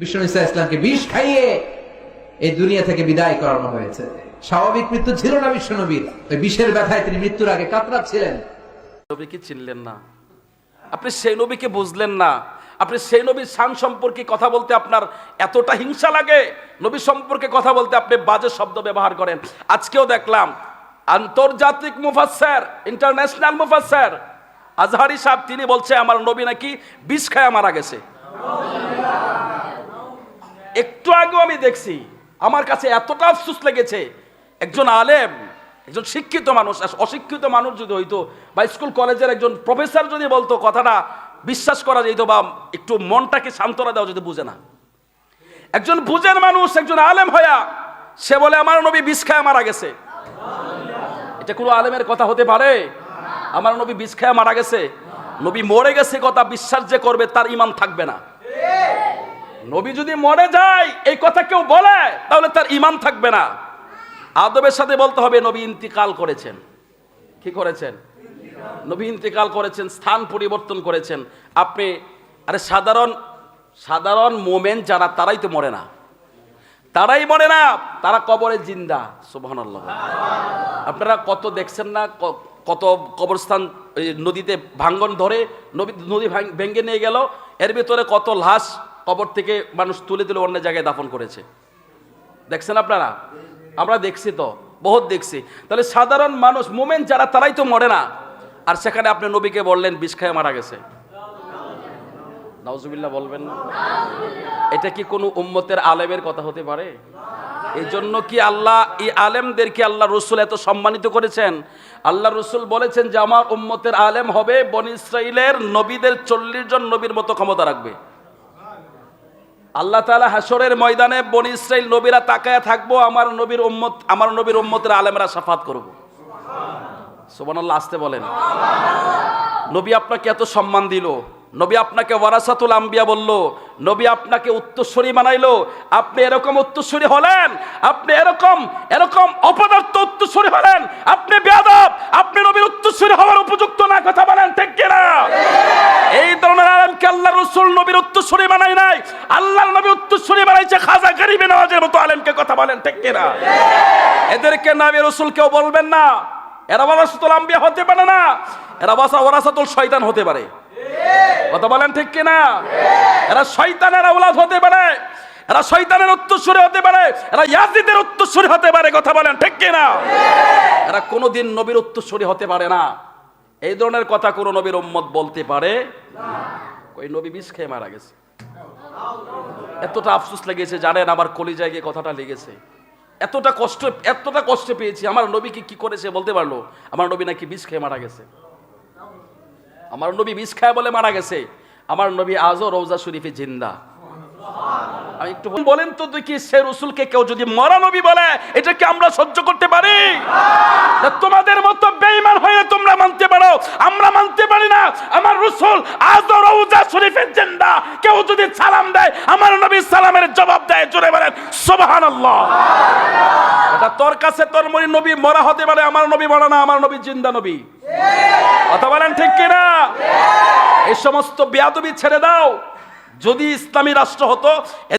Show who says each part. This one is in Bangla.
Speaker 1: বিষ্ণু ইসা ইসলামকে বিষ খাইয়ে এই দুনিয়া থেকে বিদায় করানো হয়েছে। স্বাভাবিক মৃত্যু ছিল না বিশ্ব নবীর। ওই বিষের ব্যথায় তিনি মৃত্যুর আগে কাতরাচ্ছিলেন।
Speaker 2: নবীকে চিনলেন না? আপনি সেই নবীকে বুঝলেন না। আপনি সেই নবীর শান সম্পর্কে কথা বলতে আপনার এতটা হিংসা লাগে। নবী সম্পর্কে কথা বলতে আপনি বাজে শব্দ ব্যবহার করেন। আজকেও দেখলাম, আন্তর্জাতিক মুফাসস্যার ইন্টারন্যাশনাল মুফাসস্যার আজহারি সাহেব তিনি বলছে, আমার নবী নাকি বিষ খায় মারা গেছে। একটু আগেও আমি দেখছি, আমার কাছে এতটা আফসুস লেগেছে, একজন আলেম, একজন শিক্ষিত মানুষ অশিক্ষিত মানুষ যদি হইতো, বা স্কুল কলেজের একজন প্রফেসর যদি বলতো, কথাটা বিশ্বাস করা যেত বা একটু মনটাকে সান্ত্বনা দেওয়া যদি বুঝে না। একজন বুঝের মানুষ, একজন আলেম হয়া সে বলে, আমার নবী বিষ খায় মারা গেছে। এটা কোনো আলেমের কথা হতে পারে? আমার নবী বিষ খায় মারা গেছে। নবী মরে গেছে, কথা বিশ্বাস যে করবে, তার ইমান থাকবে না। নবী যদি মরে যায়, এই কথা কেউ বলে, তাহলে তার ইমান থাকবে না। আদবের সাথে বলতে হবে, নবী ইন্তিকাল করেছেন। কি করেছেন? নবী ইন্তিকাল করেছেন, স্থান পরিবর্তন করেছেন। আপনি, আরে সাধারণ সাধারণ মোমেন যারা, তারাই তো মরে না। তারাই মরে না, তারা কবরে জিন্দা, সুবহানাল্লাহ। আপনারা কত দেখছেন না কত কবরস্থান নদীতে ভাঙ্গন ধরে নদী নদী ভাং- ভেঙে নিয়ে গেল। এর ভিতরে কত লাশ কবর থেকে মানুষ তুলে তুলে অন্য জায়গায় দাফন করেছে। দেখছেন আপনারা? আমরা দেখছি তো, বহুত দেখছি। তাহলে সাধারণ মানুষ মোমেন্ট যারা, তারাই তো মরে না। আর সেখানে আপনি নবীকে বললেন, বিষ খায় মারা গেছে। নাউজুবিল্লাহ বলবেন না? এটা কি কোনো উম্মতের আলেমের কথা হতে পারে? এই জন্য কি আল্লাহ, এই আলেমদেরকে আল্লাহ রসুল এত সম্মানিত করেছেন? আল্লাহ রসুল বলেছেন যে, আমার উম্মতের আলেম হবে বন ইসরাইলের নবীদের চল্লিশ জন নবীর মতো ক্ষমতা রাখবে। আল্লাহ তাআলা হাসরের ময়দানে বন ইসরাইল নবীরা তাকায় থাকব, আমার নবীর উম্মত, আমার নবীর উম্মতের আলেমরা সাফাত করব। সুবহানাল্লাহ, আসতে বলেন। নবী আপনাকে এত সম্মান দিল, নবী আপনাকে ওয়ারাসাতুল আম্বিয়া বলল, নবী আপনাকে উত্তরস্বরী বানাইলো, আপনি এরকম উত্তরস্বরী হলেন, আপনি এরকম এরকম অপদার্থ উত্তরস্বরী হলেন, আপনি বেয়াদব আপনি নবীর উত্তরস্বরী হওয়ার উপযুক্ত না কথা বলেন ঠিক কিনা এই ধরনের আলমকে আল্লাহ রসুল নবীর উত্তরস্বরী বানাই নাই। আল্লাহর নবী উত্তরস্বরী বানাইছে খাজা গরিবে নওয়াজের মতো আলেমকে কথা বলেন, ঠিক কিনা? এদেরকে রসুল কেউ বলবেন না। এরা আম্বিয়া হতে পারে না। এরা শয়তান হতে পারে। কথা বলেন, ঠিক কিনা? এরা শয়তানের আওলাদ হতে পারে। এরা শয়তানের উত্তরসূরি হতে পারে। এরা ইয়াজিদের উত্তরসূরি হতে পারে। কথা বলেন, ঠিক কিনা? এরা কোনোদিন নবীর উত্তরসূরি হতে পারে না। এই ধরনের কথা কোনো নবীর উম্মত বলতে পারে ওই নবী বিষ খেয়ে মারা গেছে। এতটা আফসোস লেগেছে, জানেন আমার কলিজায় গিয়ে কথাটা লেগেছে। এতটা কষ্ট এতটা কষ্ট পেয়েছি, আমার নবীকে কি করেছে বলতে পারল? আমার নবী নাকি বিষ খেয়ে মারা গেছে। আমার নবী বিষ খায় বলে মারা গেছে। আমার নবী আজও রৌজা শরীফে জিন্দা। বলেন তো দেখি সে রসুলকে কেউ যদি মরা নবী বলে এটাকে আমরা সহ্য করতে পারি? তোমাদের মতো হয়ে তোমরা মানতে পারো। আমরা মানতে পারি না। আমার রসুল আজও রৌজা শরীফে জিন্দা। কেউ যদি সালাম দেয়, আমার নবী সালামের জবাব দেয়, জোরে বলেন, সুবহানাল্লাহ। এটা তোর কাছে তোর মরি নবী মরা হতে পারে, আমার নবী মরা না, আমার নবী জিন্দা নবী। কথা বলেন ঠিক কিনা? এই সমস্ত বেয়াদবি ছেড়ে দাও। যদি ইসলামী রাষ্ট্র হতো